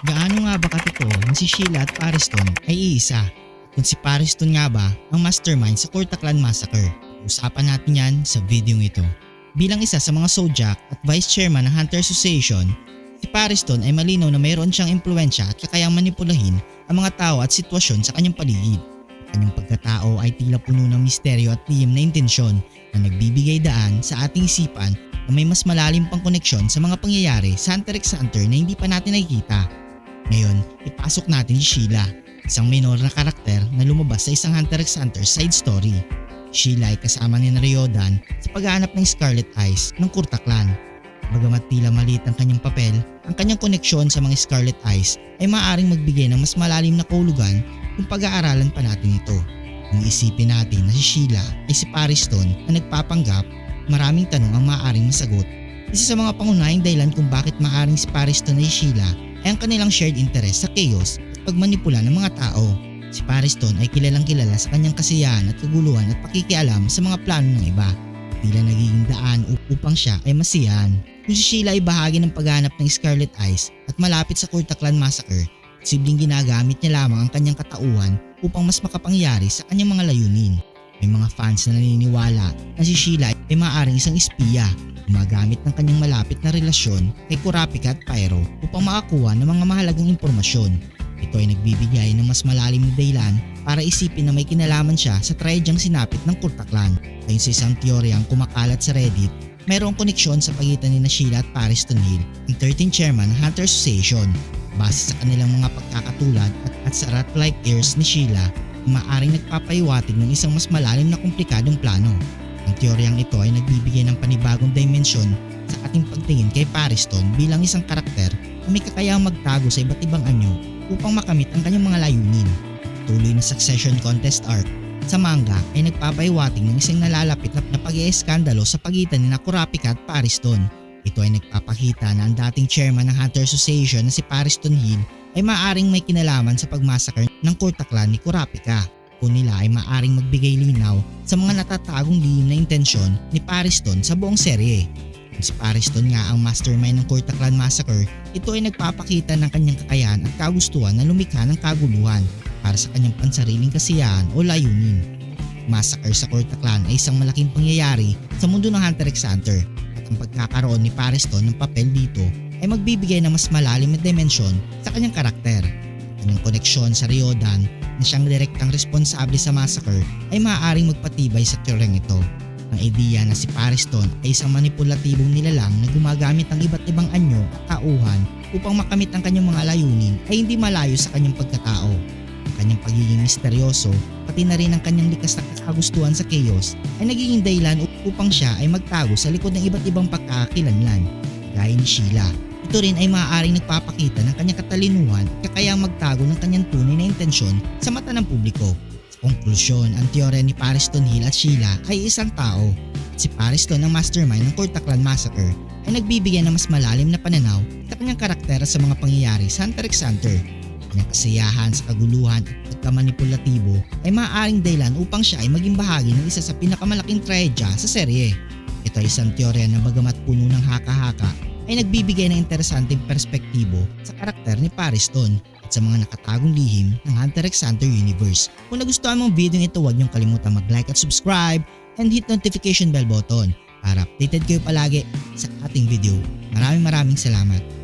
Gaano nga ba katotoo na si Sheila at Pariston ay iisa? Kung si Pariston nga ba ang mastermind sa Kurtaklan Massacre? Usapan natin yan sa video ito. Bilang isa sa mga Zodiac at Vice Chairman ng Hunter Association, si Pariston ay malinaw na mayroon siyang impluensya at kakayang manipulahin ang mga tao at sitwasyon sa kanyang paligid. Kanyang pagkatao ay tila puno ng misteryo at lihim na intensyon na nagbibigay daan sa ating isipan na may mas malalim pang koneksyon sa mga pangyayari sa Hunter x Hunter na hindi pa natin nakikita. Ngayon, ipasok natin si Sheila, isang minor na karakter na lumabas sa isang Hunter x Hunter side story. Sheila ay kasama ni Ryodan sa paghahanap ng Scarlet Eyes ng Kurta Clan. Bagamat tila maliit ang kanyang papel, ang kanyang koneksyon sa mga Scarlet Eyes ay maaaring magbigay ng mas malalim na kahulugan kung pag-aaralan pa natin ito. Kung isipin natin na si Sheila ay si Pariston na nagpapanggap, maraming tanong ang maaaring masagot. Isa sa mga pangunahing dahilan kung bakit maaaring si Pariston ay Sheila ay ang kanilang shared interest sa chaos at pagmanipula ng mga tao. Si Pariston ay kilalang kilala sa kanyang kasiyahan at kaguluhan at pakikialam sa mga plano ng iba. Tila nagiging daan upang siya ay masiyahan. Kung si Sheila ay bahagi ng paghanap ng Scarlet Eyes at malapit sa Kurtaklan Massacre, Sibling ginagamit niya lamang ang kanyang katauhan upang mas makapangyari sa kanyang mga layunin. May mga fans na naniniwala na si Sheila ay maaaring isang espiya gumagamit ng kanyang malapit na relasyon kay Kurapika at Pyro upang makakuha ng mga mahalagang impormasyon. Ito ay nagbibigay ng mas malalim na dahilan para isipin na may kinalaman siya sa trahedyang sinapit ng Kurtaklan. Ayon sa isang teoryang kumakalat sa Reddit, mayroong koneksyon sa pagitan ni Sheila at Paris Hill, ang 13th chairman ng Hunter Association base sa kanilang mga pagkakatulad at, at sa rat-like ears ni Sheila maaring nagpapahiwatig ng isang mas malalim na komplikadong plano. Ang teoryang ito ay nagbibigay ng panibagong dimensyon sa ating pagtingin kay Pariston bilang isang karakter na may kakayahang magtago sa iba't ibang anyo upang makamit ang kanyang mga layunin. Tuloy na succession contest arc sa manga ay nagpapahiwatig ng isang nalalapit na, na pag-ieskandalo sa pagitan ni Kurapika at Pariston ito ay nagpapakita na ang dating chairman ng Hunter Association na si Pariston Hill ay maaring may kinalaman sa pagmasakar ng Kurtaklan ni Kurapika. Kung nila ay maaring magbigay linaw sa mga natatagong lihim na intensyon ni Pariston sa buong serye. Kung si Pariston nga ang mastermind ng Kurtaklan Massacre, ito ay nagpapakita ng kanyang kakayahan at kagustuhan na lumikha ng kaguluhan para sa kanyang pansariling kasiyahan o layunin. Massacre sa Kurtaklan ay isang malaking pangyayari sa mundo ng Hunter x Hunter ang pagkakaroon ni Pariston ng papel dito ay magbibigay ng mas malalim na dimensyon sa kanyang karakter. Kanyang koneksyon sa Ryodan na siyang direktang responsable sa massacre ay maaaring magpatibay sa teoryang ito. Ang ideya na si Pariston ay isang manipulatibong nilalang na gumagamit ng iba't ibang anyo at tauhan upang makamit ang kanyang mga layunin ay hindi malayo sa kanyang pagkatao. Ang kanyang pagiging misteryoso pati na rin ang kanyang likas na kagustuhan sa chaos ay nagiging dahilan upang siya ay magtago sa likod ng iba't ibang pagkakakilanlan gaya ni Sheila. Ito rin ay maaaring nagpapakita ng kanyang katalinuhan at kakayang magtago ng kanyang tunay na intensyon sa mata ng publiko. Sa konklusyon, ang teorya ni Pariston Hill at Sheila ay isang tao. At si Pariston ang mastermind ng Kurtaklan Massacre ay nagbibigay ng mas malalim na pananaw sa kanyang karakter sa mga pangyayari sa Hunter x Hunter kanyang kasiyahan sa kaguluhan at pagkamanipulatibo ay maaaring dahilan upang siya ay maging bahagi ng isa sa pinakamalaking trahedya sa serye. Ito ay isang teorya na bagamat puno ng haka-haka ay nagbibigay ng interesanteng perspektibo sa karakter ni Pariston at sa mga nakatagong lihim ng Hunter x Hunter universe. Kung nagustuhan mong video ito huwag niyong kalimutan mag-like at subscribe and hit notification bell button para updated kayo palagi sa ating video. Maraming maraming salamat.